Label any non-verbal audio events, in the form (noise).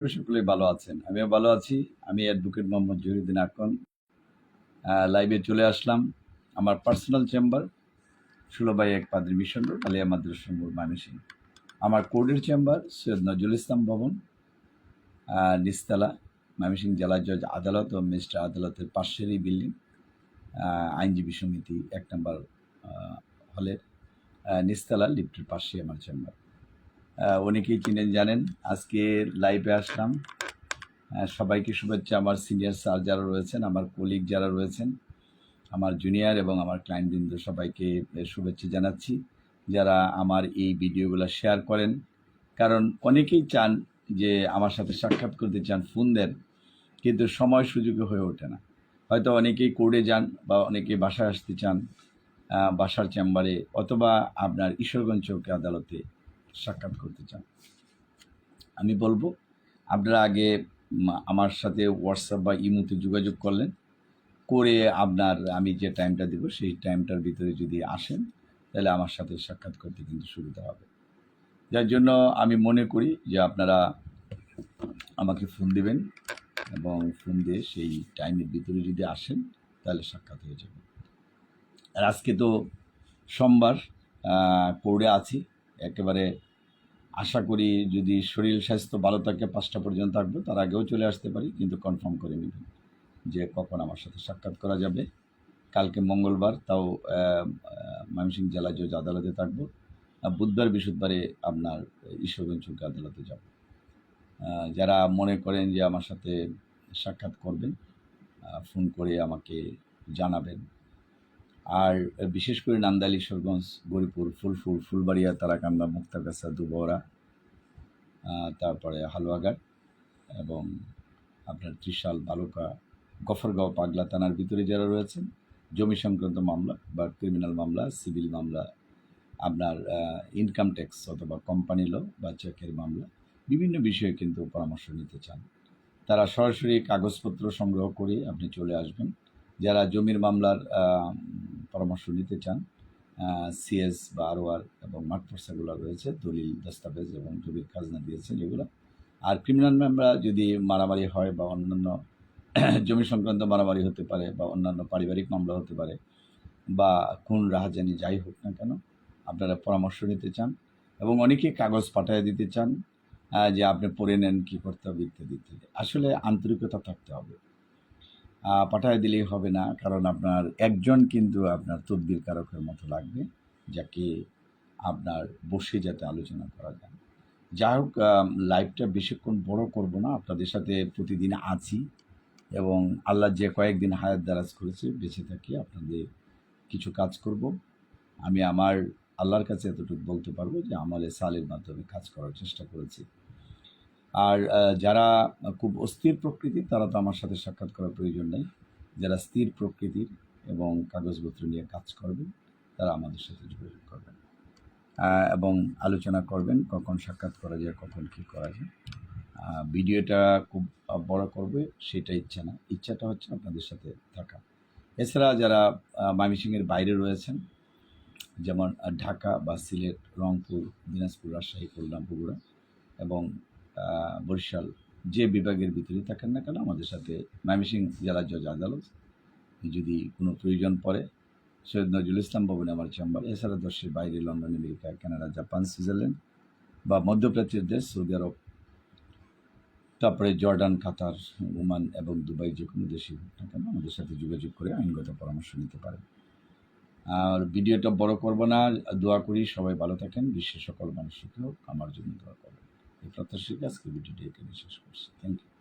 সকলেই ভালো আছেন। আমিও ভালো আছি। আমি অ্যাডভোকেট মোহাম্মদ জহিরুদ্দিন আকন লাইভে চলে আসলাম আমার পার্সোনাল চেম্বার ষোলো বাই এক পাদ্রি মিশন রোড আলিয়া মাদ্রাসা মোড় মানসিং। আমার কোর্টের চেম্বার সৈয়দ নজরুল ইসলাম ভবন নিস্তালা ময়মনসিংহ জেলা জজ আদালত ও মিস্টার আদালতের পাশেরই বিল্ডিং আইনজীবী সমিতি এক নম্বর হলের নিস্তালা লিফটের পাশে আমার চেম্বার অনেকেই চিনেন, জানেন। আজকে লাইভে আসলাম। সবাইকে শুভেচ্ছা। আমার সিনিয়র স্যার যারা রয়েছেন, আমার কলিগ যারা রয়েছেন, আমার জুনিয়র এবং আমার ক্লায়েন্টবৃন্দ সবাইকে শুভেচ্ছা জানাচ্ছি। যারা আমার এই ভিডিওগুলো শেয়ার করেন, কারণ অনেকেই চান যে আমার সাথে সাক্ষাৎ করতে চান ফোন দেন, কিন্তু সময় সুযোগে হয়ে ওঠে না। হয়তো অনেকেই কোর্টে যান বা অনেকে বাসায় আসতে চান বাসার চেম্বারে অথবা আপনার ঈশ্বরগঞ্জ চৌকি আদালতে। সাক্ষাৎ করতে চান। আমি বলব, আপনারা আগে আমার সাথে হোয়াটসঅ্যাপ বা ইমোতে যোগাযোগ করলেন। করে আপনার আমি যে টাইমটা দেবো, সেই টাইমটার ভিতরে যদি আসেন, তাহলে আমার সাথে সাক্ষাৎ করতে কিন্তু সুবিধা হবে। যার জন্য আমি মনে করি যে আপনারা আমাকে ফোন দেবেন এবং ফোন দিয়ে সেই টাইমের ভিতরে যদি আসেন, তাহলে সাক্ষাৎ হয়ে যাবে। আর আজকে তো সোমবার কোর্টে আছি। একেবারে আশা করি যদি শরীর, স্বাস্থ্য ভালো থাকে, পাঁচটা পর্যন্ত থাকব, তার আগেও চলে আসতে পারি, কিন্তু কনফার্ম করে নেবেন যে কখন আমার সাথে সাক্ষাৎ করা যাবে। কালকে মঙ্গলবার তাও ময়মনসিংহ জেলা জজ আদালতে থাকব। আর বুধবার, বৃহস্পতিবারে আপনার ঈশ্বরগঞ্জ চৌকি আদালতে যাব। যারা মনে করেন যে আমার সাথে সাক্ষাৎ করবেন ফোন করে আমাকে জানাবেন। আর বিশেষ করে নান্দাইল ঈশ্বরগঞ্জ গরিপুর, ফুলফুল, ফুলবাড়িয়া, তারাকান্দা, মুক্তাগাছা দুবরা তারপরে হালুয়াঘাট এবং আপনার ত্রিশাল, বালুকা, গফরগাঁও, পাগলা থানার ভিতরে যারা রয়েছেন, জমি সংক্রান্ত মামলা বা ক্রিমিনাল মামলা সিভিল মামলা, আপনার ইনকাম ট্যাক্স অথবা কোম্পানি ল বা চেকের মামলা, বিভিন্ন বিষয়ে কিন্তু পরামর্শ নিতে চান। তারা সরাসরি কাগজপত্র সংগ্রহ করে আপনি চলে আসবেন। যারা জমির মামলার পরামর্শ নিতে চান সিএস বা আরওআর এবং মাঠ পর্সাগুলো রয়েছে, দলিল, দস্তাবেজ এবং জমির খাজনা দিয়েছেন এগুলো। আর ক্রিমিনাল মামলা যদি মারামারি হয় বা অন্যান্য (clears throat) জমি সংক্রান্ত মারামারি হতে পারে বা অন্যান্য পারিবারিক মামলা হতে পারে বা খুন, রাহাজানি যাই হোক না কেন, আপনারা পরামর্শ নিতে চান এবং অনেকে কাগজ পাঠিয়ে দিতে চান যে আপনি পড়ে নেন, কী করতে হবে ইত্যাদি ইত্যাদি। আসলে আন্তরিকতা থাকতে হবে। পাঠিয়ে দিলেই হবে না, কারণ আপনার একজন কিন্তু আপনার তদবির কারকের মতো লাগবে, যাকে আপনার বসে যাতে আলোচনা করা যায়। যাই হোক লাইভটা বেশিক্ষণ বড় করব না, আপনাদের সাথে প্রতিদিন আছি এবং আল্লাহ যে কয়েকদিন হায়াত দারাজ করেছে, বেঁচে থাকি, আপনাদের কিছু কাজ করব। আমি আমার আল্লাহর কাছে এতটুকু বলতে পারব যে আমলে সালের মাধ্যমে কাজ করার চেষ্টা করেছি। আর যারা খুব অস্থির প্রকৃতির, তারা তো আমার সাথে সাক্ষাৎ করার প্রয়োজন নেই। যারা স্থির প্রকৃতির এবং কাগজপত্র নিয়ে কাজ করবেন, তারা আমাদের সাথে যোগাযোগ করবেন। এবং আলোচনা করবেন, কখন সাক্ষাৎ করা যায়, কখন কী করা যায়। ভিডিওটা খুব বড় করবে, সেটা ইচ্ছা না। ইচ্ছাটা হচ্ছে আপনাদের সাথে থাকা। এছাড়া যারা ময়মনসিংহের বাইরে রয়েছেন, যেমন ঢাকা বা সিলেট, রংপুর, দিনাজপুর, রাজশাহী খুলনা বগুড়া এবং বরিশাল যে বিভাগের ভিতরে থাকেন না কেন, আমাদের সাথে ময়মনসিংহ জেলা জজ আদালত। যদি কোনো প্রয়োজন পড়ে, সৈয়দ নজরুল ইসলাম ভবনে আমার চেম্বার, এছাড়া দেশের বাইরে London, America, Canada, Japan, Switzerland বা মধ্যপ্রাচ্যের দেশ, সৌদি আরব, তারপরে জর্ডান, কাতার, ওমান এবং দুবাই যে কোনো দেশে হোক না কেন, আমাদের সাথে যোগাযোগ করে আইনগত পরামর্শ নিতে পারেন। আর ভিডিওটা বড় করব না, দোয়া করি সবাই ভালো থাকেন, বিশ্বের সকল মানুষকেও আমার জন্য দোয়া এই প্রত্যাশীকে আজকে ভিডিওটি এখানে শেষ করছি। Thank you